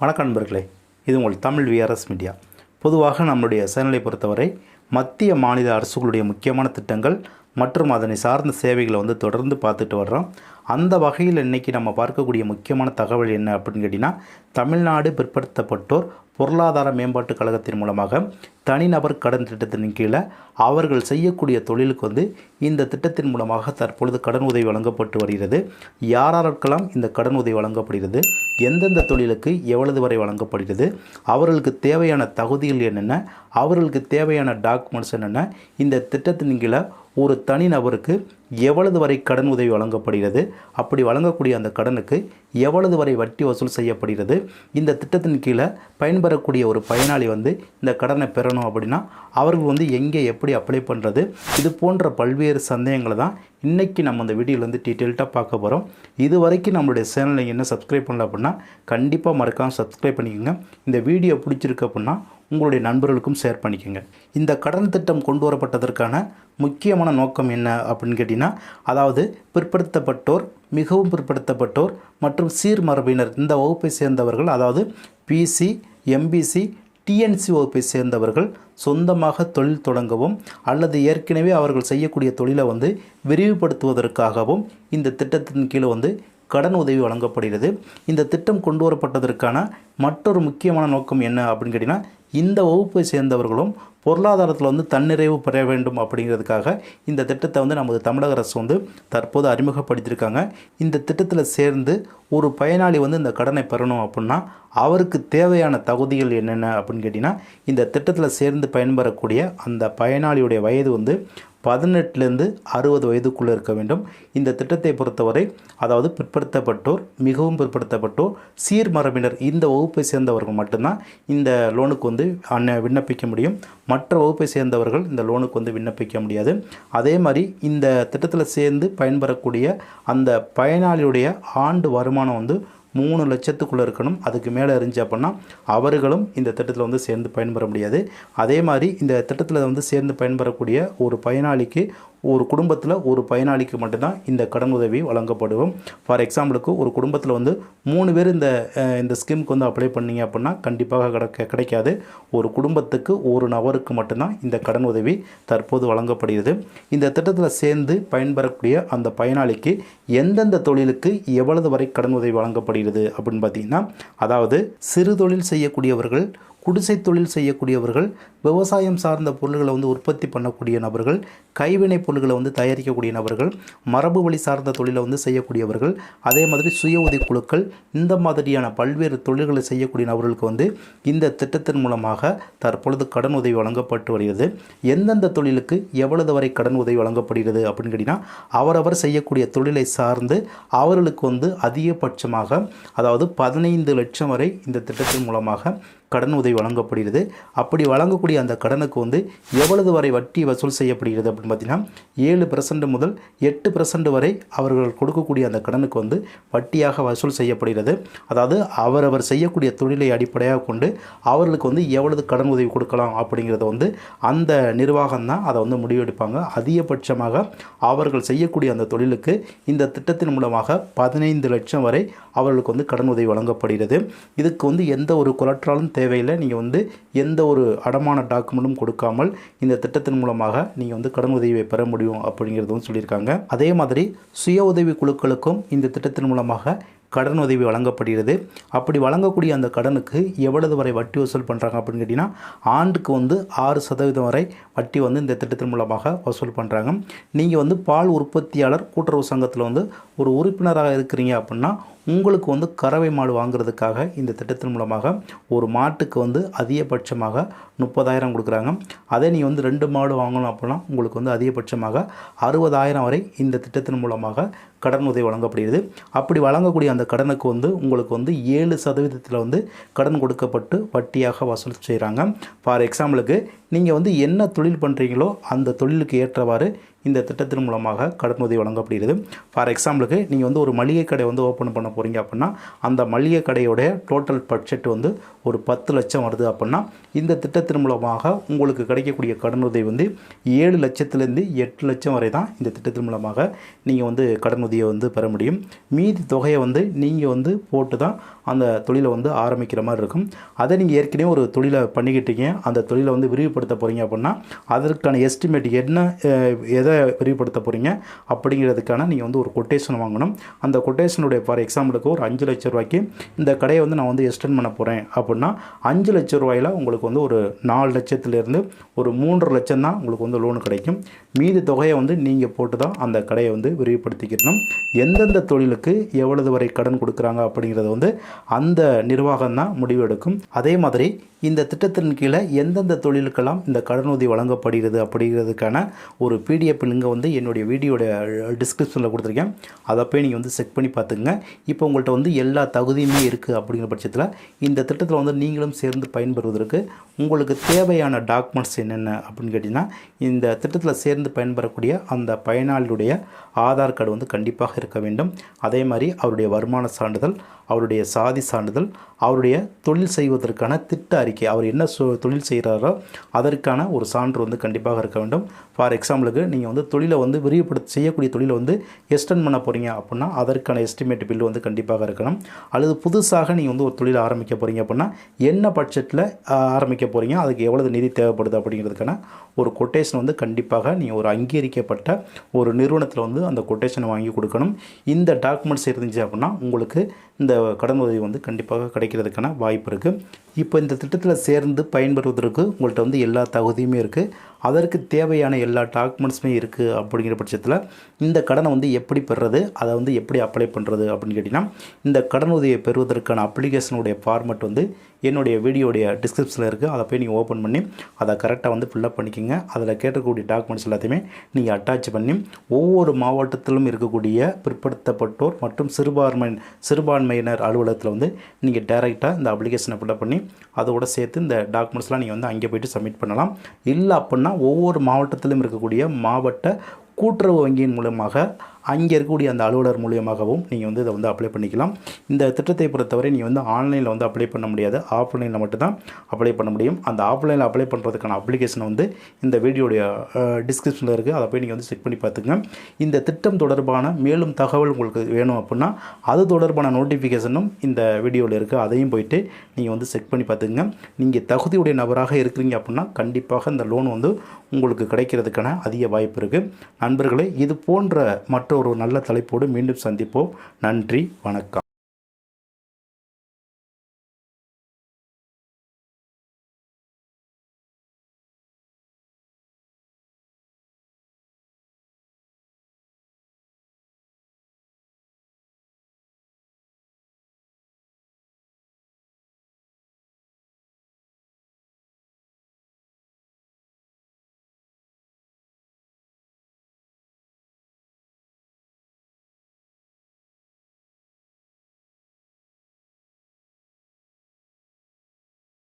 வணக்கம் நண்பர்களே இது உங்கள் தமிழ் விஆர்எஸ் மீடியா பொதுவாக நம்முடைய சேனலை பொறுத்தவரை மத்திய மாநில அரசுகளுடைய முக்கியமான திட்டங்கள் மற்றும் அதனை சார்ந்த சேவைகளை வந்து தொடர்ந்து பார்த்துட்டு வர்றோம். அந்த வகையில் இன்றைக்கி நம்ம பார்க்கக்கூடிய முக்கியமான தகவல் என்ன அப்படின்னு கேட்டிங்கன்னா தமிழ்நாடு பிற்படுத்தப்பட்டோர் பொருளாதார மேம்பாட்டுக் கழகத்தின் மூலமாக தனிநபர் கடன் திட்டத்தின் கீழே அவர்கள் செய்யக்கூடிய தொழிலுக்கு வந்து இந்த திட்டத்தின் மூலமாக தற்பொழுது கடன் உதவி வழங்கப்பட்டு வருகிறது. யாராருக்கெல்லாம் இந்த கடன் உதவி வழங்கப்படுகிறது? எந்தெந்த தொழிலுக்கு எவ்வளவு வரை வழங்கப்படுகிறது அவர்களுக்கு தேவையான தகுதிகள் என்னென்ன அவர்களுக்கு தேவையான டாக்குமெண்ட்ஸ் என்னென்ன இந்த திட்டத்தின் கீழே ஒரு தனிநபருக்கு எவ்வளவு வரை கடன் உதவி வழங்கப்படுகிறது? அப்படி வழங்கக்கூடிய அந்த கடனுக்கு எவ்வளவு வரை வட்டி வசூல் செய்யப்படுகிறது? இந்த திட்டத்தின் கீழே பயன்பெறக்கூடிய ஒரு பயனாளி வந்து இந்த கடனை பெறணும் அப்படின்னா அவர்கள் வந்து எங்கே எப்படி அப்ளை பண்ணுறது இது போன்ற பல்வேறு சந்தேகங்களை தான் இன்றைக்கி நம்ம இந்த வீடியோவில் வந்து டீட்டெயில்ட்டாக பார்க்க போகிறோம் இது வரைக்கும் நம்மளுடைய சேனலை என்ன சப்ஸ்கிரைப் பண்ணல அப்படின்னா கண்டிப்பாக மறக்காமல் சப்ஸ்கிரைப் பண்ணிக்கோங்க. இந்த வீடியோ பிடிச்சிருக்கு அப்படின்னா உங்களுடைய நண்பர்களுக்கும் ஷேர் பண்ணிக்கோங்க. இந்த கடன் திட்டம் கொண்டு வரப்பட்டதற்கான முக்கியமான நோக்கம் என்ன அப்படின்னு கேட்டிங்கன்னா அதாவது பிற்படுத்தப்பட்டோர் மிகவும் பிற்படுத்தப்பட்டோர் மற்றும் சீர்மரபினர். இந்த வகுப்பை சேர்ந்தவர்கள் அதாவது பிசி எம்பிசி டிஎன்சி வகுப்பை சேர்ந்தவர்கள் சொந்தமாக தொழில் தொடங்கவும் அல்லது ஏற்கனவே அவர்கள் செய்யக்கூடிய தொழிலை வந்து விரிவுபடுத்துவதற்காகவும் இந்த திட்டத்தின் கீழே வந்து கடன் உதவி வழங்கப்படுகிறது. இந்த திட்டம் கொண்டு வரப்பட்டதற்கான மற்றொரு முக்கியமான நோக்கம் என்ன அப்படின்னு கேட்டிங்கன்னா இந்த வகுப்பை சேர்ந்தவர்களும் பொருளாதாரத்தில் வந்து தன்னிறைவு பெற வேண்டும் அப்படிங்கிறதுக்காக இந்த திட்டத்தை வந்து நமது தமிழக அரசு வந்து தற்போது அறிமுகப்படுத்தியிருக்காங்க. இந்த திட்டத்தில் சேர்ந்து ஒரு பயனாளி வந்து இந்த கடனை பெறணும் அப்படின்னா அவருக்கு தேவையான தகுதிகள் என்னென்ன அப்படின்னு கேட்டிங்கன்னா இந்த திட்டத்தில் சேர்ந்து பயன்பெறக்கூடிய அந்த பயனாளியுடைய வயது வந்து பதினெட்டுலேருந்து அறுபது வயதுக்குள்ளே இருக்க வேண்டும். இந்த திட்டத்தை பொறுத்தவரை அதாவது பிற்படுத்தப்பட்டோர் மிகவும் பிற்படுத்தப்பட்டோர் சீர்மரபினர் இந்த வகுப்பை சேர்ந்தவர்கள் மட்டும்தான் இந்த லோனுக்கு வந்து அன்ன விண்ணப்பிக்க முடியும். மற்ற வகுப்பை சேர்ந்தவர்கள் இந்த லோனுக்கு வந்து விண்ணப்பிக்க முடியாது. அதே மாதிரி இந்த திட்டத்தில் சேர்ந்து பயன்பெறக்கூடிய அந்த பயனாளியுடைய ஆண்டு வருமானம் வந்து மூணு லட்சத்துக்குள்ளே இருக்கணும். அதுக்கு மேலே இருந்துச்சு அப்படின்னா அவர்களும் இந்த திட்டத்தில் வந்து சேர்ந்து பயன்பெற முடியாது. அதே மாதிரி இந்த திட்டத்தில் வந்து சேர்ந்து பயன்பெறக்கூடிய ஒரு பயனாளிக்கு ஒரு குடும்பத்தில் ஒரு பயனாளிக்கு மட்டும்தான் இந்த கடன் உதவி வழங்கப்படும் ஃபார் எக்ஸாம்பிளுக்கு ஒரு குடும்பத்தில் வந்து மூணு பேர் இந்த இந்த ஸ்கீமுக்கு வந்து அப்ளை பண்ணீங்க அப்படின்னா கண்டிப்பாக கிடைக்க கிடைக்காது. ஒரு குடும்பத்துக்கு ஒரு நபருக்கு மட்டும்தான் இந்த கடன் உதவி தற்போது வழங்கப்படுகிறது. இந்த திட்டத்தில் சேர்ந்து பயன்பெறக்கூடிய அந்த பயனாளிக்கு எந்தெந்த தொழிலுக்கு எவ்வளவு வரை கடன் உதவி வழங்கப்படுகிறது அப்படின்னு பார்த்தீங்கன்னா அதாவது சிறு தொழில் செய்யக்கூடியவர்கள் குடிசை தொழில் செய்யக்கூடியவர்கள் விவசாயம் சார்ந்த பொருள்களை வந்து உற்பத்தி பண்ணக்கூடிய நபர்கள் கைவினை பொருள்களை வந்து தயாரிக்கக்கூடிய நபர்கள் மரபு வழி சார்ந்த தொழிலை வந்து செய்யக்கூடியவர்கள் அதே மாதிரி சுய உதவிக்குழுக்கள் இந்த மாதிரியான பல்வேறு தொழில்களை செய்யக்கூடிய நபர்களுக்கு வந்து இந்த திட்டத்தின் மூலமாக தற்பொழுது கடன் உதவி வழங்கப்பட்டு வருகிறது. எந்தெந்த தொழிலுக்கு எவ்வளவு வரை கடன் உதவி வழங்கப்படுகிறது அப்படின்னு கேட்டிங்கன்னா அவரவர் செய்யக்கூடிய தொழிலை சார்ந்து அவர்களுக்கு வந்து அதிகபட்சமாக அதாவது பதினைந்து லட்சம் வரை இந்த திட்டத்தின் மூலமாக கடன் உதவி வழங்கப்படுகிறது. அப்படி வழங்கக்கூடிய அந்த கடனுக்கு வந்து எவ்வளவு வரை வட்டி வசூல் செய்யப்படுகிறது அப்படின்னு பார்த்தீங்கன்னா ஏழு பர்சன்ட் முதல் எட்டு பர்சன்ட் வரை அவர்கள் கொடுக்கக்கூடிய அந்த கடனுக்கு வந்து வட்டியாக வசூல் செய்யப்படுகிறது. அதாவது அவரவர் செய்யக்கூடிய தொழிலை அடிப்படையாக கொண்டு அவர்களுக்கு வந்து எவ்வளவு கடன் உதவி கொடுக்கலாம் அப்படிங்கிறத வந்து அந்த நிர்வாகம் தான் அதை வந்து முடிவெடுப்பாங்க. அதிகபட்சமாக அவர்கள் செய்யக்கூடிய அந்த தொழிலுக்கு இந்த திட்டத்தின் மூலமாக பதினைந்து லட்சம் வரை அவர்களுக்கு வந்து கடன் உதவி வழங்கப்படுகிறது. இதுக்கு வந்து எந்த ஒரு கொலட்ராலும் தேவையில்லை. நீங்கள் வந்து எந்த ஒரு அடமான டாக்குமெண்ட்டும் கொடுக்காமல் இந்த திட்டத்தின் மூலமாக நீங்கள் வந்து கடன் உதவியை பெற முடியும் அப்படிங்கிறதும் சொல்லியிருக்காங்க. அதே மாதிரி சுய உதவி குழுக்களுக்கும் இந்த திட்டத்தின் மூலமாக கடன் உதவி வழங்கப்படுகிறது. அப்படி வழங்கக்கூடிய அந்த கடனுக்கு எவ்வளவு வரை வட்டி வசூல் பண்ணுறாங்க அப்படின்னு கேட்டிங்கன்னா ஆண்டுக்கு வந்து ஆறு சதவீதம் வரை வட்டி வந்து இந்த திட்டத்தின் மூலமாக வசூல் பண்ணுறாங்க நீங்கள் வந்து பால் உற்பத்தியாளர் கூட்டுறவு சங்கத்தில் வந்து ஒரு உறுப்பினராக இருக்கிறீங்க அப்படின்னா உங்களுக்கு வந்து கறவை மாடு வாங்குறதுக்காக இந்த திட்டத்தின் மூலமாக ஒரு மாட்டுக்கு வந்து அதிகபட்சமாக முப்பதாயிரம் கொடுக்குறாங்க. அதே நீங்கள் வந்து ரெண்டு மாடு வாங்கணும் அப்படின்னா உங்களுக்கு வந்து அதிகபட்சமாக அறுபதாயிரம் வரை இந்த திட்டத்தின் மூலமாக கடன் உதவி வழங்கப்படுகிறது. அப்படி வழங்கக்கூடிய அந்த கடனுக்கு வந்து உங்களுக்கு வந்து ஏழு சதவீதத்தில் வந்து கடன் கொடுக்கப்பட்டு வட்டியாக வசூல் செய்கிறாங்க ஃபார் எக்ஸாம்பிளுக்கு நீங்கள் வந்து என்ன தொழில் பண்ணுறீங்களோ அந்த தொழிலுக்கு ஏற்றவாறு இந்த திட்டத்தின் மூலமாக கடன் உதவி வழங்கப்படுகிறது. ஃபார் எக்ஸாம்பிளுக்கு நீங்கள் வந்து ஒரு மளிகை கடை வந்து ஓப்பன் பண்ண போகிறீங்க அப்படின்னா அந்த மளிகை கடையோடைய டோட்டல் பட்ஜெட் வந்து ஒரு பத்து லட்சம் வருது அப்படின்னா இந்த திட்டத்தின் மூலமாக உங்களுக்கு கிடைக்கக்கூடிய கடன் உதவி வந்து ஏழு லட்சத்துலேருந்து எட்டு லட்சம் வரை தான் இந்த திட்டத்தின் மூலமாக நீங்கள் வந்து கடன் உதவியை வந்து பெற முடியும். மீதி தொகையை வந்து நீங்கள் வந்து போட்டு தான் அந்த தொழிலை வந்து ஆரம்பிக்கிற மாதிரி இருக்கும். அதை நீங்கள் ஏற்கனவே ஒரு தொழிலை பண்ணிக்கிட்டீங்க. அந்த தொழிலை வந்து விரிவுபடுத்த போகிறீங்க அப்படின்னா அதற்கான எஸ்டிமேட் என்ன எதை விரிவுபடுத்த போகிறீங்க அப்படிங்கிறதுக்கான நீங்கள் வந்து ஒரு கொட்டேஷன் வாங்கணும். அந்த கொட்டேஷனுடைய ஃபார் எக்ஸாம்பிளுக்கு ஒரு அஞ்சு லட்ச ரூபாய்க்கு இந்த கடையை வந்து நான் வந்து எக்ஸ்டெண்ட் பண்ண போகிறேன் அப்படின்னா அஞ்சு லட்ச ரூபாயில் உங்களுக்கு வந்து ஒரு நாலு லட்சத்துலேருந்து ஒரு மூன்று லட்சம் தான் உங்களுக்கு வந்து லோன் கிடைக்கும். மீதி தொகையை வந்து நீங்கள் போட்டு தான் அந்த கடையை வந்து விரிவுபடுத்திக்கணும். எந்தெந்த தொழிலுக்கு எவ்வளவு வரை கடன் கொடுக்குறாங்க அப்படிங்கிறத வந்து அந்த நிர்வாகம் தான் முடிவு எடுக்கும். அதே மாதிரி இந்த திட்டத்தின் கீழே எந்தெந்த தொழிலுக்கெல்லாம் இந்த கடனுதவி வழங்கப்படுகிறது அப்படிங்கிறதுக்கான ஒரு பிடிஎஃப் லிங்கை வந்து என்னுடைய வீடியோட டிஸ்கிரிப்ஷனில் கொடுத்துருக்கேன். அதை போய் நீங்கள் வந்து செக் பண்ணி பார்த்துங்க இப்போ உங்கள்கிட்ட வந்து எல்லா தகுதியுமே இருக்குது அப்படிங்கிற பட்சத்தில் இந்த திட்டத்தில் வந்து நீங்களும் சேர்ந்து பயன்பெறுவதற்கு உங்களுக்கு தேவையான டாக்குமெண்ட்ஸ் என்னென்ன அப்படின்னு கேட்டிங்கன்னா இந்த திட்டத்தில் சேர்ந்து பயன்பெறக்கூடிய அந்த பயனாளியுடைய ஆதார் கார்டு வந்து கண்டிப்பாக இருக்க வேண்டும். அதே மாதிரி அவருடைய வருமான சான்றிதழ் அவருடைய சாதி சான்றிதழ் அவருடைய தொழில் செய்வதற்கான திட்ட அறிக்கை அவர் என்ன சொ தொழில் செய்கிறாரோ அதற்கான ஒரு சான்று வந்து கண்டிப்பாக இருக்க வேண்டும். ஃபார் எக்ஸாம்பிளுக்கு நீங்கள் வந்து தொழிலை வந்து விரிவுபடுத்த செய்யக்கூடிய தொழிலை வந்து எஸ்டன் பண்ண போகிறீங்க அப்படின்னா அதற்கான எஸ்டிமேட் பில் வந்து கண்டிப்பாக இருக்கணும். அல்லது புதுசாக நீங்கள் வந்து ஒரு தொழில் ஆரம்பிக்க போகிறீங்க அப்படின்னா என்ன பட்ஜெட்டில் ஆரம்பிக்க போகிறீங்க அதுக்கு எவ்வளவு நிதி தேவைப்படுது அப்படிங்கிறதுக்கான ஒரு கொட்டேஷன் வந்து கண்டிப்பாக நீங்கள் ஒரு அங்கீகரிக்கப்பட்ட ஒரு நிறுவனத்தில் வந்து அந்த கொட்டேஷனை வாங்கி கொடுக்கணும். இந்த டாக்குமெண்ட்ஸ் இருந்துச்சு அப்படின்னா உங்களுக்கு இந்த கடன் உதவி வந்து கண்டிப்பாக கிடைக்கிறதுக்கான வாய்ப்பு இருக்குது இப்போ இந்த திட்டத்தில் சேர்ந்து பயன்பெறுவதற்கு உங்கள்கிட்ட வந்து எல்லா தகுதியுமே இருக்குது அதற்கு தேவையான எல்லா டாக்குமெண்ட்ஸுமே இருக்குது அப்படிங்கிற பட்சத்தில் இந்த கடனை வந்து எப்படி பெறுறது அதை வந்து எப்படி அப்ளை பண்ணுறது அப்படின்னு கேட்டிங்கன்னா இந்த கடன் உதவியை பெறுவதற்கான அப்ளிகேஷனுடைய ஃபார்மெட் வந்து என்னுடைய வீடியோடைய டிஸ்கிரிப்ஷனில் இருக்குது அதை போய் நீங்கள் ஓப்பன் பண்ணி அதை கரெக்டாக வந்து ஃபில்லப் பண்ணிக்கோங்க. அதில் கேட்டக்கூடிய டாக்குமெண்ட்ஸ் எல்லாத்தையுமே நீங்கள் அட்டாச் பண்ணி ஒவ்வொரு மாவட்டத்திலும் இருக்கக்கூடிய பிற்படுத்தப்பட்டோர் மற்றும் சிறுபான்மை சிறுபான்மையினர் அலுவலகத்தில் வந்து நீங்கள் டேரெக்டாக இந்த அப்ளிகேஷனை ஃபில்லப் பண்ணி அதோடு சேர்த்து இந்த டாக்குமெண்ட்ஸ்லாம் நீங்கள் வந்து அங்கே போயிட்டு சப்மிட் பண்ணலாம். இல்லை அப்படின்னா ஒவ்வொரு மாவட்டத்திலும் இருக்கக்கூடிய மாவட்ட கூட்டுறவு வங்கியின் மூலமாக அங்கே இருக்கக்கூடிய அந்த அலுவலர் மூலியமாகவும் நீங்கள் வந்து இதை வந்து அப்ளை பண்ணிக்கலாம். இந்த திட்டத்தை பொறுத்தவரை நீங்கள் வந்து ஆன்லைனில் வந்து அப்ளை பண்ண முடியாது. ஆஃப்லைனில் மட்டும்தான் அப்ளை பண்ண முடியும். அந்த ஆஃப்லைனில் அப்ளை பண்ணுறதுக்கான அப்ளிகேஷனை வந்து இந்த வீடியோடைய டிஸ்கிரிப்ஷனில் இருக்குது அதை போய் நீங்கள் வந்து செக் பண்ணி பார்த்துங்க இந்த திட்டம் தொடர்பான மேலும் தகவல் உங்களுக்கு வேணும் அப்படின்னா அது தொடர்பான நோட்டிஃபிகேஷனும் இந்த வீடியோவில் இருக்குது அதையும் போயிட்டு நீங்கள் வந்து செக் பண்ணி பார்த்துங்க நீங்கள் தகுதியுடைய நபராக இருக்கிறீங்க அப்படின்னா கண்டிப்பாக இந்த லோன் வந்து உங்களுக்கு கிடைக்கிறதுக்கான அதிக வாய்ப்பு இருக்குது நண்பர்களே இது போன்ற ஒரு நல்ல தலைப்போடு மீண்டும் சந்திப்போம். நன்றி வணக்கம்.